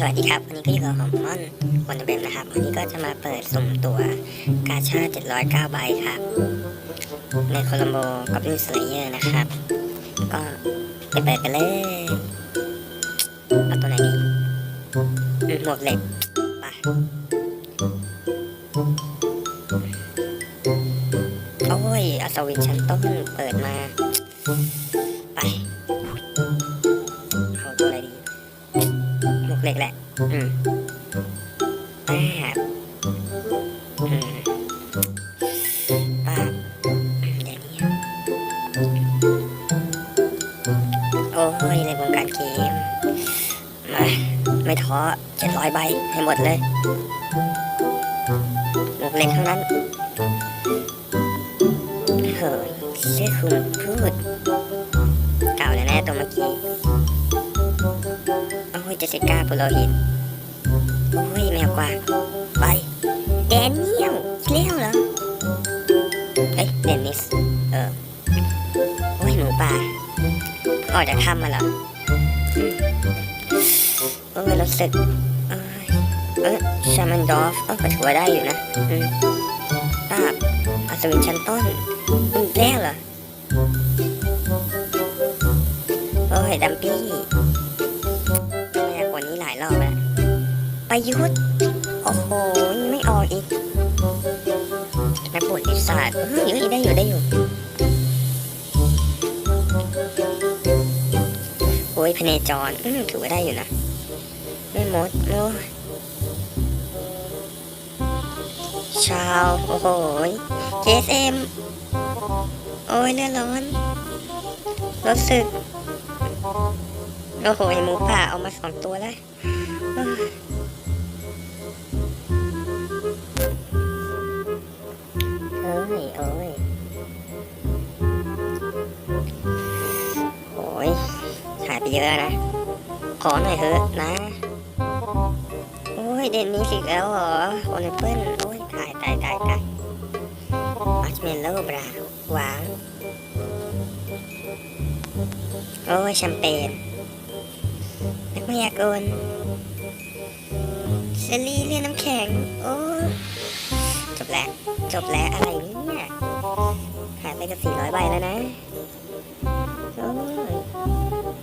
สวัสดีครับ วันนี้ก็อยู่กับผมม่อนวันเดเบมนะครับ วันนี้ก็จะมาเปิดสุ่มตัวกาชา709ใบครับ ในโคลัมโบกับลินสเลเยอร์นะครับ ก็ไปเปิดกันเลย เอาตัวไหนดีหมวกเหล็กไปโอ้ยอัศวินชั้นต้นเปิดมา ปาบอืมอย่างนี้โอ้ยในวงการเกมมาไม่ท้อเจ็ดร้อยใบให้หมดเลยหมวกเหล็กเท่านั้นเฮ้ยเชื่อคุณพูดเก่าแน่ๆตัวเมื่อกี้โอ้ยเจสิก้าปุโรหิตโอ้ยแมวกวางไปแดเนี ออกจากถ้ำมาเหรออืมโอ้ยรู้สึกเอ้ยเออชามันดอฟเออก็ถือว่าได้อยู่นะอืมป้าบอัศวินชั้นต้นอืมเลี้ยวเหรอ โอ้ยดัมปี้ไม่อยากว่านี้หลายรอบแล้วไปยุทธโอ้โห ไม่ออกอีกนักบวชอิสระอออยู่ได้อยู่ได้อยู่ ยพเนจร อืมถือว่าได้อยู่นะ ไม่หมดโอ้ยชาว โอ้โหเจสเอ็มโอ้ยเลือดร้อนรู้สึก โอ้โหไอ้หมูป่าเอามาสองตัวแล้ว เยอะนะ ขอหน่อยเถอะนะ โอ้ยเด่นนี้สิแล้วเหรอโอเลเปิลโอ้ยตายตายตายตายมัชเมลโล่บราหวางโอ้ยแชมเปญนักมายากลเซรีเรียนน้ำแข็ง โอ้จบแล้ว จบแล้วอะไรเนี่ยหายไปกับสี่ร้อยใบแล้วนะ โอ้ย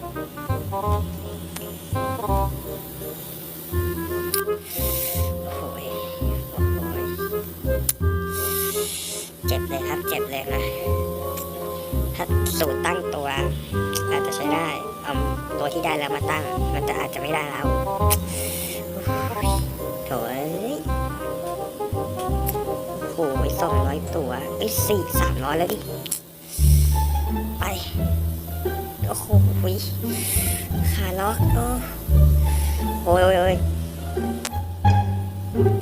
โอ้ยโอ้ยเจ็บเลยครับ เจ็บเลยนะถ้าสูตรตั้งตัว อาจจะใช้ได้เอาตัวที่ได้แล้วมาตั้ง มันจะอาจจะไม่ได้แล้วโถ่เอ้ยโอ้ยสองร้อยตัวเอ้สี่สามร้อยแล้วดิ อ้โหขาล็อกโอ้โอ้ยโอ้ยโอ้ย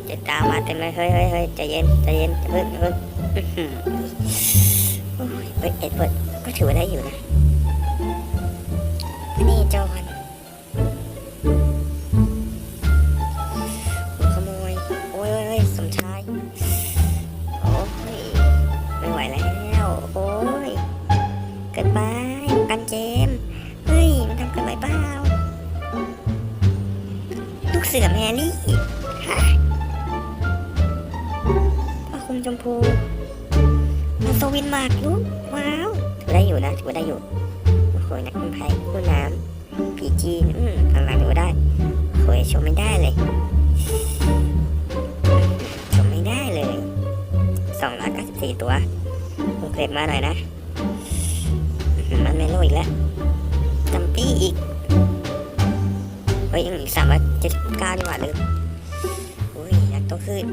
เจะตามมาเต็มเลยเฮ้ยเฮ้ยเฮ้ยใจเย็นใจเย็นเพิ่งเพิ่งอื้อหือโอ้ยเฮ้เอ็ดเวิดก็ถือว่าได้อยู่นะนี่จอนขโมยโอ้ยโอ้ยสมชายโอ้ยไม่ไหวแล้ว โอ้ยเกินไป สือแมรี่ฮะผ้าคลุมชมพูมาสวินหมากลูกว้าวถือได้อยู่นะถือได้อยู่โอ้โหนักกู้ภัยกู้น้ำผีจีน อืมพลังถือว่าได้โอ้ยชมไม่ได้เลยชมไม่ได้เลยสองร้อยเก้าสิบสี่ตัวผมเกรดมาหน่อยนะ มันไม่โลอีกแล้วจัมปี้อีก เฮ้ยยังอีกสามร้อยเจ็ดสิบเก้าดีกว่าลืมอุ้ยอยากโตขึ้น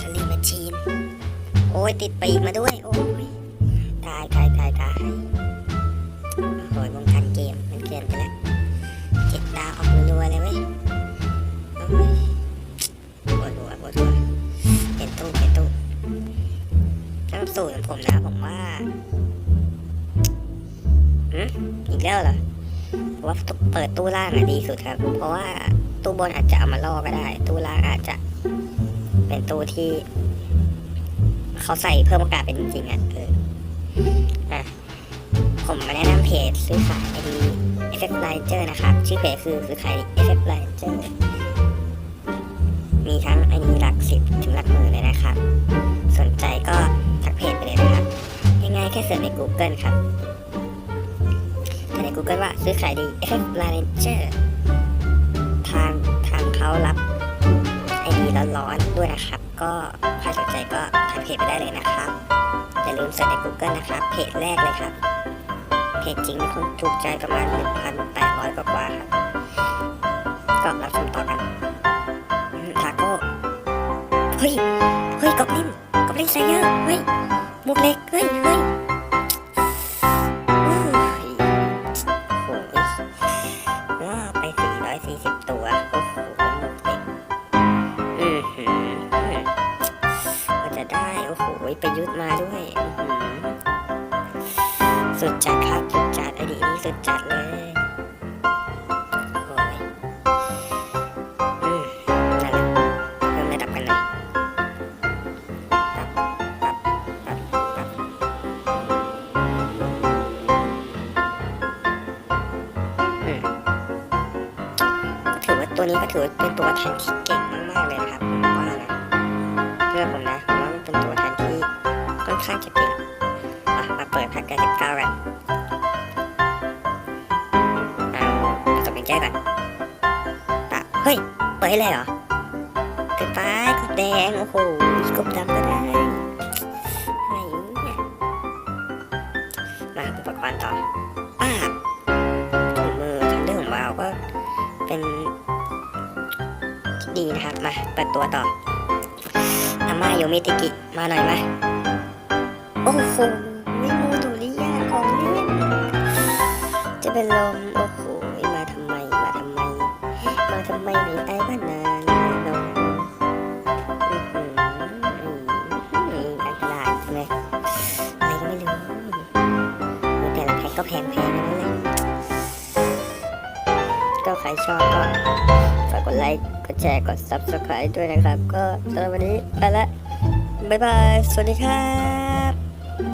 สลีมาชีน โอ้ยติดปีกมาด้วย โอ้ยตายตายตายตายโอ้ยวงการเกมมันเกินไปแล้วเจ็ดดาวออกรัวๆเลยเว้ยโอ้ยปวดหัวปวดหัวเปลี่ยนตู้เปลี่ยนตู้สำสูตรของผมนะผมว่า อืมอีกแล้วเหรอ ว่าเปิดตู้ล่างอะดีสุดครับ เพราะว่าตู้บนอาจจะเอามาล่อก็ได้ ตู้ล่างอาจจะ เป็นตู้ที่ เขาใส่เพิ่มโอกาสเป็นจริงๆอะเอออะผมมาแนะนำเพจซื้อขายไอดี f FF Ranger นะครับ ชื่อเพจคือซื้อขายดี FF Ranger มีทั้งไอดีหลักสิบถึงหลักหมื่นเลยนะครับ สนใจก็ทักเพจไปเลยนะครับ ง่ายๆแค่เสิร์ชใน Google ครับ Google ว่าซื้อขายดี FF Ranger ทางทางเขารับไอดีร้อนๆด้วยนะครับ ก็ใครสนใจก็ทักเพจไปได้เลยนะครับอย่าลืมเสิร์ชใน Google นะครับ เพจแรกเลยครับ เพจจริงมีคนถูกใจประมาณ 1,800 กว่ากว่าครับก็รับชมต่อกันทาโก้เฮ้ย เฮ้ยกอบลินกอบลินไซเยอร์เฮ้ยมวกเล็ก เฮ้ยเฮ้ย 440 ตัว โอ้โหหมวกเล็กอือหือก็จะได้ โอ้โหประยุทธ์มาด้วยอื้อหือสุดจัดครับ สุดจัดไอดีนี้สุดจัดเลย ตัวนี้ก็ถือเป็นตัวแทนที่เก่งมากๆเลยนะครับผมว่านะเพื่อผมนะผมว่ามันเป็นตัวแทนที่ค่อนข้างจะเก่งมาเปิดแพ็กเกจสิบเก้ากันเอาผสมเป็นแก้วก่อนปะเฮ้ย เปิดให้เลยเหรอเกินไปกบแดง โอ้โหกบดำก็ได้อะไรเนี่ยมาอุปกรณ์ต่อป้า ดีนะครับ มาเปิดตัวต่ออาม่าโยมิติกิมาหน่อยมาโอ้โหไมิโมโตุริยาของเล่นจะเป็นลมโอ้โหมาทำไมมาทำไม มาทำไมไม่ไอ้บ้านนานนาะอื้อหืออื้ออันตรายใช่ไหมอะไรก็ไม่รู้แต่ละแพ็กก็แพงๆทั้งนั้นเลยก็ใครชอบก็ฝากกดไลค์ กดแชร์ กด subscribe ด้วยนะครับ ก็สำหรับวันนี้ไปละ บ๊ายบาย สวัสดีครับ